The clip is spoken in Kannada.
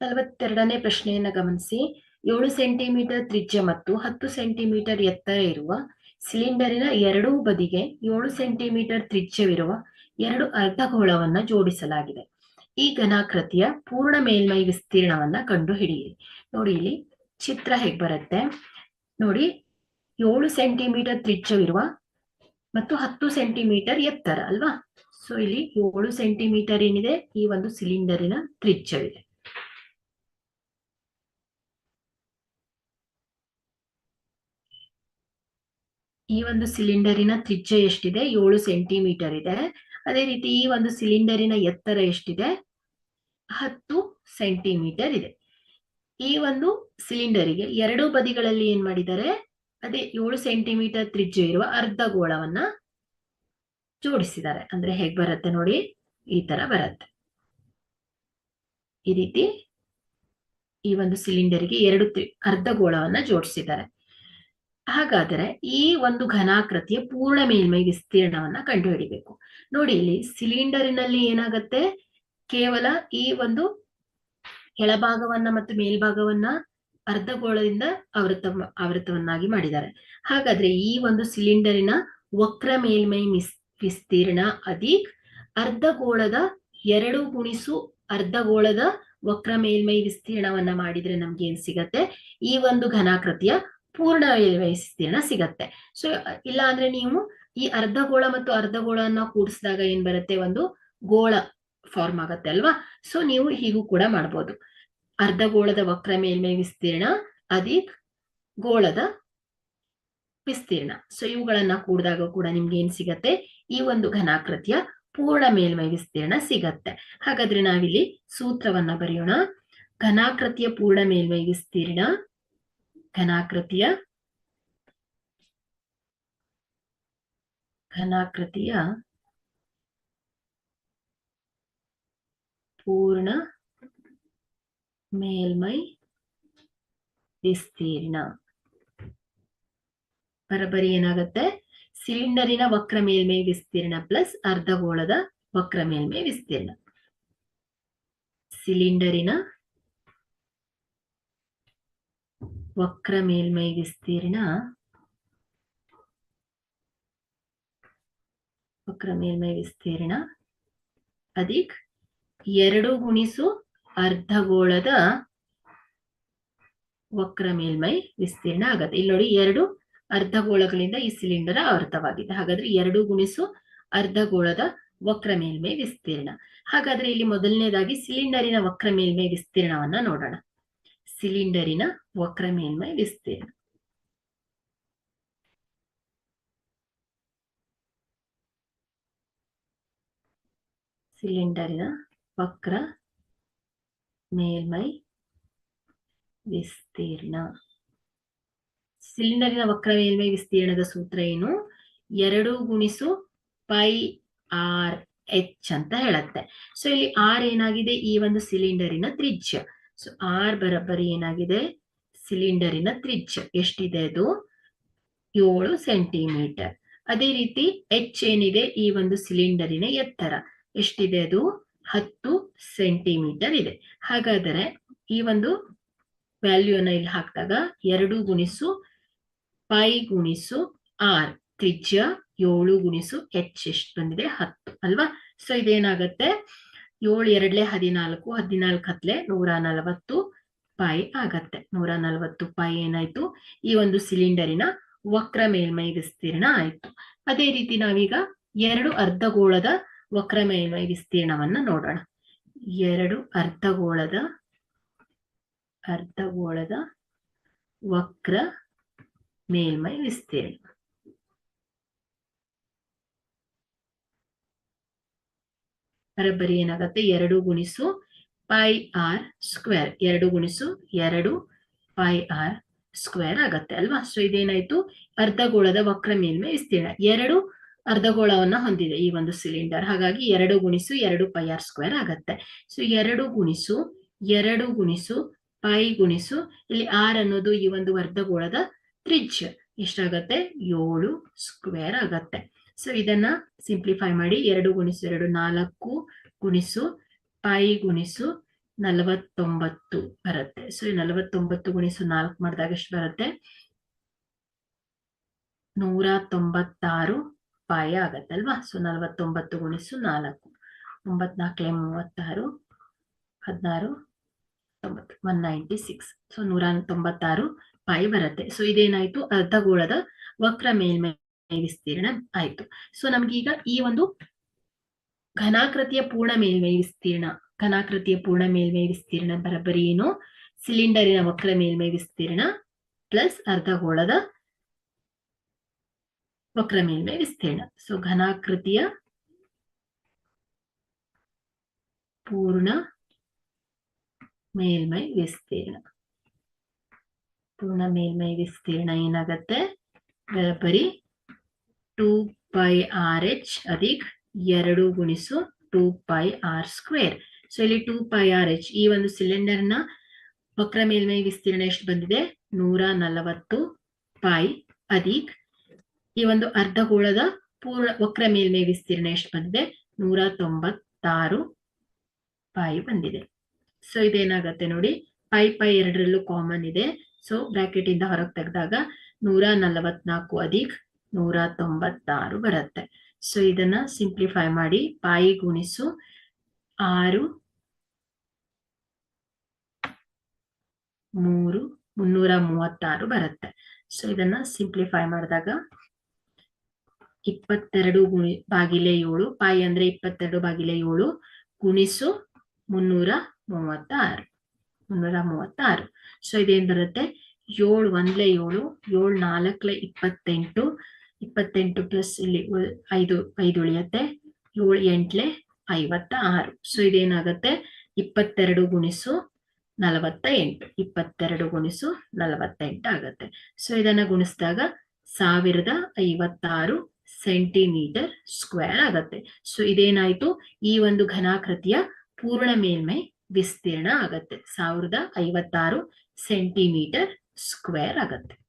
ನಲವತ್ತೆರಡನೇ ಪ್ರಶ್ನೆಯನ್ನ ಗಮನಿಸಿ. ಏಳು ಸೆಂಟಿಮೀಟರ್ ತ್ರಿಜ್ಯ ಮತ್ತು ಹತ್ತು ಸೆಂಟಿಮೀಟರ್ ಎತ್ತರ ಇರುವ ಸಿಲಿಂಡರಿನ ಎರಡೂ ಬದಿಗೆ ಏಳು ಸೆಂಟಿಮೀಟರ್ ತ್ರಿಜ್ಯವಿರುವ ಎರಡು ಅರ್ಧಗೋಳವನ್ನ ಜೋಡಿಸಲಾಗಿದೆ. ಈ ಘನಾಕೃತಿಯ ಪೂರ್ಣ ಮೇಲ್ಮೈ ವಿಸ್ತೀರ್ಣವನ್ನ ಕಂಡು ಹಿಡಿಯಿರಿ ನೋಡಿ ಇಲ್ಲಿ ಚಿತ್ರ ಹೇಗ್ ಬರುತ್ತೆ. ನೋಡಿ, ಏಳು ಸೆಂಟಿಮೀಟರ್ ತ್ರಿಜ್ಯವಿರುವ ಮತ್ತು ಹತ್ತು ಸೆಂಟಿಮೀಟರ್ ಎತ್ತರ ಅಲ್ವಾ? ಸೊ ಇಲ್ಲಿ ಏಳು ಸೆಂಟಿಮೀಟರ್ ಏನಿದೆ? ಈ ಒಂದು ಸಿಲಿಂಡರಿನ ತ್ರಿಜ್ಯವಿದೆ. ಈ ಒಂದು ಸಿಲಿಂಡರಿನ ತ್ರಿಜ್ಯ ಎಷ್ಟಿದೆ? ಏಳು ಸೆಂಟಿಮೀಟರ್ ಇದೆ. ಅದೇ ರೀತಿ ಈ ಒಂದು ಸಿಲಿಂಡರಿನ ಎತ್ತರ ಎಷ್ಟಿದೆ? ಹತ್ತು ಸೆಂಟಿಮೀಟರ್ ಇದೆ. ಈ ಒಂದು ಸಿಲಿಂಡರಿಗೆ ಎರಡು ಬದಿಗಳಲ್ಲಿ ಏನ್ ಮಾಡಿದ್ದಾರೆ? ಅದೇ ಏಳು ಸೆಂಟಿಮೀಟರ್ ತ್ರಿಜ್ಯ ಇರುವ ಅರ್ಧ ಗೋಳವನ್ನ ಜೋಡಿಸಿದ್ದಾರೆ. ಅಂದ್ರೆ ಹೇಗ್ ಬರುತ್ತೆ ನೋಡಿ? ಈ ತರ ಬರುತ್ತೆ. ಈ ರೀತಿ ಈ ಒಂದು ಸಿಲಿಂಡರ್ಗೆ ಎರಡು ಅರ್ಧ ಗೋಳವನ್ನ ಜೋಡಿಸಿದ್ದಾರೆ. ಹಾಗಾದರೆ ಈ ಒಂದು ಘನಾಕೃತಿಯ ಪೂರ್ಣ ಮೇಲ್ಮೈ ವಿಸ್ತೀರ್ಣವನ್ನ ಕಂಡುಹಿಡಿಬೇಕು. ನೋಡಿ, ಇಲ್ಲಿ ಸಿಲಿಂಡರಿನಲ್ಲಿ ಏನಾಗತ್ತೆ? ಕೇವಲ ಈ ಒಂದು ಕೆಳಭಾಗವನ್ನ ಮತ್ತು ಮೇಲ್ಭಾಗವನ್ನ ಅರ್ಧಗೋಳದಿಂದ ಆವೃತ, ಆವೃತವನ್ನಾಗಿ ಮಾಡಿದ್ದಾರೆ. ಹಾಗಾದ್ರೆ ಈ ಒಂದು ಸಿಲಿಂಡರಿನ ವಕ್ರ ಮೇಲ್ಮೈ ಮಿಸ್, ವಿಸ್ತೀರ್ಣ ಅಧಿಕ್ ಅರ್ಧಗೋಳದ ಎರಡು ಗುಣಿಸು ಅರ್ಧಗೋಳದ ವಕ್ರ ಮೇಲ್ಮೈ ವಿಸ್ತೀರ್ಣವನ್ನ ಮಾಡಿದ್ರೆ ನಮ್ಗೆ ಏನ್ ಸಿಗತ್ತೆ? ಈ ಒಂದು ಘನಾಕೃತಿಯ ಪೂರ್ಣ ವಿಸ್ತೀರ್ಣ ಸಿಗತ್ತೆ. ಸೊ ಇಲ್ಲ ಅಂದ್ರೆ ನೀವು ಈ ಅರ್ಧಗೋಳ ಮತ್ತು ಅರ್ಧ ಗೋಳನ್ನ ಕೂಡಿಸಿದಾಗ ಏನ್ ಬರುತ್ತೆ? ಒಂದು ಗೋಳ ಫಾರ್ಮ್ ಆಗತ್ತೆ ಅಲ್ವಾ? ಸೊ ನೀವು ಹೀಗೂ ಕೂಡ ಮಾಡ್ಬೋದು. ಅರ್ಧಗೋಳದ ವಕ್ರ ಮೇಲ್ಮೈ ವಿಸ್ತೀರ್ಣ ಅಧಿಕ್ ಗೋಳದ ವಿಸ್ತೀರ್ಣ. ಸೊ ಇವುಗಳನ್ನ ಕೂಡಿದಾಗ ಕೂಡ ನಿಮ್ಗೆ ಏನ್ ಸಿಗತ್ತೆ? ಈ ಒಂದು ಘನಾಕೃತಿಯ ಪೂರ್ಣ ಮೇಲ್ಮೈ ವಿಸ್ತೀರ್ಣ ಸಿಗತ್ತೆ. ಹಾಗಾದ್ರೆ ನಾವಿಲ್ಲಿ ಸೂತ್ರವನ್ನ ಬರೆಯೋಣ. ಘನಾಕೃತಿಯ ಪೂರ್ಣ ಮೇಲ್ಮೈ ವಿಸ್ತೀರ್ಣ ಘನಾಕೃತಿಯ? ಘನಾಕೃತಿಯ ಪೂರ್ಣ ಮೇಲ್ಮೈ ವಿಸ್ತೀರ್ಣ. ಬರಬರಿ ಏನಾಗುತ್ತೆ? ಸಿಲಿಂಡರಿನ ವಕ್ರ ಮೇಲ್ಮೈ ವಿಸ್ತೀರ್ಣ ಪ್ಲಸ್ ಅರ್ಧಗೋಳದ ವಕ್ರ ಮೇಲ್ಮೈ ವಿಸ್ತೀರ್ಣ. ಸಿಲಿಂಡರಿನ ವಕ್ರ ಮೇಲ್ಮೈ ವಿಸ್ತೀರ್ಣ ವಕ್ರ ಮೇಲ್ಮೈ ವಿಸ್ತೀರ್ಣ ಅದಿಕ್ ಎರಡು ಗುಣಿಸು ಅರ್ಧಗೋಳದ ವಕ್ರ ಮೇಲ್ಮೈ ವಿಸ್ತೀರ್ಣ ಆಗತ್ತೆ. ಇಲ್ಲಿ ನೋಡಿ ಎರಡು ಅರ್ಧಗೋಳಗಳಿಂದ ಈ ಸಿಲಿಂಡರ್ ಆವೃತವಾಗಿದೆ ಹಾಗಾದ್ರೆ ಎರಡು ಗುಣಿಸು ಅರ್ಧಗೋಳದ ವಕ್ರ ಮೇಲ್ಮೈ ವಿಸ್ತೀರ್ಣ. ಹಾಗಾದ್ರೆ ಇಲ್ಲಿ ಮೊದಲನೇದಾಗಿ ಸಿಲಿಂಡರಿನ ವಕ್ರ ಮೇಲ್ಮೈ ವಿಸ್ತೀರ್ಣವನ್ನ ನೋಡೋಣ. ಸಿಲಿಂಡರಿನ ವಕ್ರ ಮೇಲ್ಮೈ ವಿಸ್ತೀರ್ಣ. ಸಿಲಿಂಡರಿನ ವಕ್ರ ಮೇಲ್ಮೈ ವಿಸ್ತೀರ್ಣ. ಸಿಲಿಂಡರಿನ ವಕ್ರ ಮೇಲ್ಮೈ ವಿಸ್ತೀರ್ಣದ ಸೂತ್ರ ಏನು? ಎರಡು ಗುಣಿಸು ಪೈ ಆರ್ ಎಚ್ ಅಂತ ಹೇಳತ್ತೆ. ಸೊ ಇಲ್ಲಿ ಆರ್ ಏನಾಗಿದೆ? ಈ ಒಂದು ಸಿಲಿಂಡರಿನ ತ್ರಿಜ್ಯ. ಸೊ ಆರ್ ಬರಬ್ಬರಿ ಏನಾಗಿದೆ? ಸಿಲಿಂಡರಿನ ತ್ರಿಜ್ಯ. ಎಷ್ಟಿದೆ ಅದು? ಏಳು ಸೆಂಟಿಮೀಟರ್ ಅದೇ ರೀತಿ ಎಚ್ ಏನಿದೆ? ಈ ಒಂದು ಸಿಲಿಂಡರಿನ ಎತ್ತರ. ಎಷ್ಟಿದೆ ಅದು? ಹತ್ತು ಸೆಂಟಿಮೀಟರ್ ಇದೆ. ಹಾಗಾದರೆ ಈ ಒಂದು ವ್ಯಾಲ್ಯೂ ವ್ಯಾಲ್ಯೂನ ಇಲ್ಲಿ ಹಾಕಿದಾಗ ಎರಡು ಗುಣಿಸು ಪೈ ಗುಣಿಸು ಆರ್ ತ್ರಿಜ್ಯ ಏಳು ಗುಣಿಸು ಎಚ್ ಎಷ್ಟು ಬಂದಿದೆ? ಹತ್ತು, ಅಲ್ವಾ? ಸೊ ಇದೇನಾಗತ್ತೆ? ಏಳು ಎರಡ್ಲೆ ಹದಿನಾಲ್ಕು ಹದಿನಾಲ್ಕು ಹತ್ಲೆ ನೂರ ನಲವತ್ತು ಪಾಯಿ ಆಗತ್ತೆ. ನೂರ ನಲವತ್ತು ಪಾಯಿ ಏನಾಯ್ತು? ಈ ಒಂದು ಸಿಲಿಂಡರಿನ ವಕ್ರ ಮೇಲ್ಮೈ ವಿಸ್ತೀರ್ಣ ಆಯ್ತು. ಅದೇ ರೀತಿ ನಾವೀಗ ಎರಡು ಅರ್ಧಗೋಳದ ವಕ್ರ ಮೇಲ್ಮೈ ವಿಸ್ತೀರ್ಣವನ್ನ ನೋಡೋಣ. ಎರಡು ಅರ್ಧಗೋಳದ ಅರ್ಧಗೋಳದ ವಕ್ರ ಮೇಲ್ಮೈ ವಿಸ್ತೀರ್ಣ. ಬರಬ್ಬರಿ ಏನಾಗತ್ತೆ ಎರಡು ಗುಣಿಸು ಪೈ ಆರ್ ಸ್ಕ್ವೇರ್. ಎರಡು ಗುಣಿಸು ಎರಡು ಪೈ ಆರ್ ಸ್ಕ್ವೇರ್ ಆಗತ್ತೆ ಅಲ್ವಾ? ಸೊ ಇದೇನಾಯ್ತು? ಅರ್ಧಗೋಳದ ವಕ್ರ ಮೇಲ್ಮೆ ವಿಸ್ತೀರ್ಣ. ಎರಡು ಅರ್ಧಗೋಳವನ್ನ ಹೊಂದಿದೆ ಈ ಒಂದು ಸಿಲಿಂಡರ್ ಹಾಗಾಗಿ ಎರಡು ಗುಣಿಸು ಎರಡು ಪೈ ಆರ್ ಸ್ಕ್ವೇರ್ ಆಗತ್ತೆ. ಸೊ ಎರಡು ಗುಣಿಸು ಎರಡು ಗುಣಿಸು ಪೈ ಗುಣಿಸು. ಇಲ್ಲಿ ಆರ್ ಅನ್ನೋದು ಈ ಒಂದು ಅರ್ಧಗೋಳದ ತ್ರಿಜ್ಯ. ಎಷ್ಟಾಗತ್ತೆ? ಏಳು ಸ್ಕ್ವೇರ್ ಆಗತ್ತೆ. ಸೊ ಇದನ್ನ ಸಿಂಪ್ಲಿಫೈ ಮಾಡಿ ಎರಡು ಗುಣಿಸು ಎರಡು, ನಾಲ್ಕು ಗುಣಿಸು ಪೈ ಗುಣಿಸು ನಲವತ್ತೊಂಬತ್ತು ಬರುತ್ತೆ. ಸೊ ನಲವತ್ತೊಂಬತ್ತು ಗುಣಿಸು ನಾಲ್ಕು ಮಾಡಿದಾಗ ಎಷ್ಟು ಬರುತ್ತೆ? ನೂರ ತೊಂಬತ್ತಾರು ಪಾಯ ಆಗತ್ತಲ್ವಾ ಸೊ ನಲವತ್ತೊಂಬತ್ತು ಗುಣಿಸು ನಾಲ್ಕು. ಒಂಬತ್ನಾಲ್ಕಲೆ ಮೂವತ್ತಾರು, ಹದಿನಾರು, ತೊಂಬತ್ತು ಒನ್ ನೈಂಟಿ ಸಿಕ್ಸ್ ಸೊ ನೂರ ತೊಂಬತ್ತಾರು ಪಾಯಿ ಬರುತ್ತೆ. ಸೊ ಇದೇನಾಯ್ತು? ಅರ್ಧಗೋಳದ ವಕ್ರ ಮೇಲ್ಮೈ ವಿಸ್ತೀರ್ಣ ಆಯ್ತು. ಸೊ ನಮ್ಗೀಗ ಈ ಒಂದು ಘನಾಕೃತಿಯ ಪೂರ್ಣ ಮೇಲ್ಮೈ ವಿಸ್ತೀರ್ಣ, ಘನಾಕೃತಿಯ ಪೂರ್ಣ ಮೇಲ್ಮೈ ವಿಸ್ತೀರ್ಣ ಬರಬರಿ ಏನು? ಸಿಲಿಂಡರಿನ ವಕ್ರ ಮೇಲ್ಮೈ ವಿಸ್ತೀರ್ಣ ಪ್ಲಸ್ ಅರ್ಧಗೋಳದ ವಕ್ರ ಮೇಲ್ಮೈ ವಿಸ್ತೀರ್ಣ. ಸೊ ಘನಾಕೃತಿಯ ಪೂರ್ಣ ಮೇಲ್ಮೈ ವಿಸ್ತೀರ್ಣ. ಪೂರ್ಣ ಮೇಲ್ಮೈ ವಿಸ್ತೀರ್ಣ ಏನಾಗತ್ತೆ? ಬರೀ ಟೂ ಪೈ ಆರ್ ಎಚ್ ಅದಿಕ್ ಎರಡು ಗುಣಿಸು two pi R square so ಇಲ್ಲಿ ಟೂ ಪೈ ಆರ್ ಎಚ್ ಈ ಒಂದು ಸಿಲಿಂಡರ್ನ ವಕ್ರ ಮೇಲ್ಮೈ ವಿಸ್ತೀರ್ಣ ಎಷ್ಟು ಬಂದಿದೆ? ನೂರ ನಲವತ್ತು ಪೈ ಅದಿಕ್ ಈ ಒಂದು ಅರ್ಧಗೋಳದ ಪೂರ್ಣ ವಕ್ರ ಮೇಲ್ಮೈ ವಿಸ್ತೀರ್ಣ ಎಷ್ಟು ಬಂದಿದೆ? ನೂರ ತೊಂಬತ್ತಾರು ಪೈ ಬಂದಿದೆ. ಸೊ ಇದೇನಾಗತ್ತೆ ನೋಡಿ? ಪೈ ಪೈ ಎರಡರಲ್ಲೂ ಕಾಮನ್ ಇದೆ. ಸೊ ಬ್ರಾಕೆಟ್ ಇಂದ ಹೊರಗೆ ತೆಗೆದಾಗ ನೂರ ನಲವತ್ನಾಲ್ಕು ಅಧಿಕ್ ನೂರ ತೊಂಬತ್ತಾರು ಬರುತ್ತೆ. ಸೊ ಇದನ್ನ ಸಿಂಪ್ಲಿಫೈ ಮಾಡಿ ಪಾಯಿ ಗುಣಿಸು ಆರು ಮೂರು ಮುನ್ನೂರ ಮೂವತ್ತಾರು ಬರುತ್ತೆ. ಸೊ ಇದನ್ನ ಸಿಂಪ್ಲಿಫೈ ಮಾಡಿದಾಗ ಇಪ್ಪತ್ತೆರಡು ಗುಣಿ ಬಾಗಿಲೆ ಏಳು ಪಾಯಿ ಅಂದ್ರೆ ಇಪ್ಪತ್ತೆರಡು ಬಾಗಿಲೆ ಏಳು ಗುಣಿಸು ಮುನ್ನೂರ ಮೂವತ್ತಾರು ಮುನ್ನೂರ ಮೂವತ್ತಾರು. ಸೊ ಇದೇನ್ ಬರುತ್ತೆ? ಏಳು ಒಂದ್ಲೆ ಏಳು ಏಳು ನಾಲ್ಕಲೆ ಇಪ್ಪತ್ತೆಂಟು ಇಪ್ಪತ್ತೆಂಟು ಪ್ಲಸ್ ಇಲ್ಲಿ ಐದು ಐದು ಉಳಿಯತ್ತೆ. ಏಳು, ಎಂಟ್ಲೆ ಐವತ್ತ ಆರು ಸೊ ಇದೇನಾಗತ್ತೆ? ಇಪ್ಪತ್ತೆರಡು ಗುಣಿಸು ನಲವತ್ತ ಎಂಟು ಇಪ್ಪತ್ತೆರಡು ಗುಣಿಸು ನಲವತ್ತೆಂಟು ಆಗತ್ತೆ. ಸೊ ಇದನ್ನ ಗುಣಿಸಿದಾಗ ಸಾವಿರದ ಐವತ್ತಾರು ಸೆಂಟಿಮೀಟರ್ ಸ್ಕ್ವೇರ್ ಆಗತ್ತೆ. ಸೊ ಇದೇನಾಯ್ತು? ಈ ಒಂದು ಘನಾಕೃತಿಯ ಪೂರ್ಣ ಮೇಲ್ಮೈ ವಿಸ್ತೀರ್ಣ ಆಗತ್ತೆ. ಸಾವಿರದ ಐವತ್ತಾರು ಸೆಂಟಿಮೀಟರ್ ಸ್ಕ್ವೇರ್ ಆಗತ್ತೆ.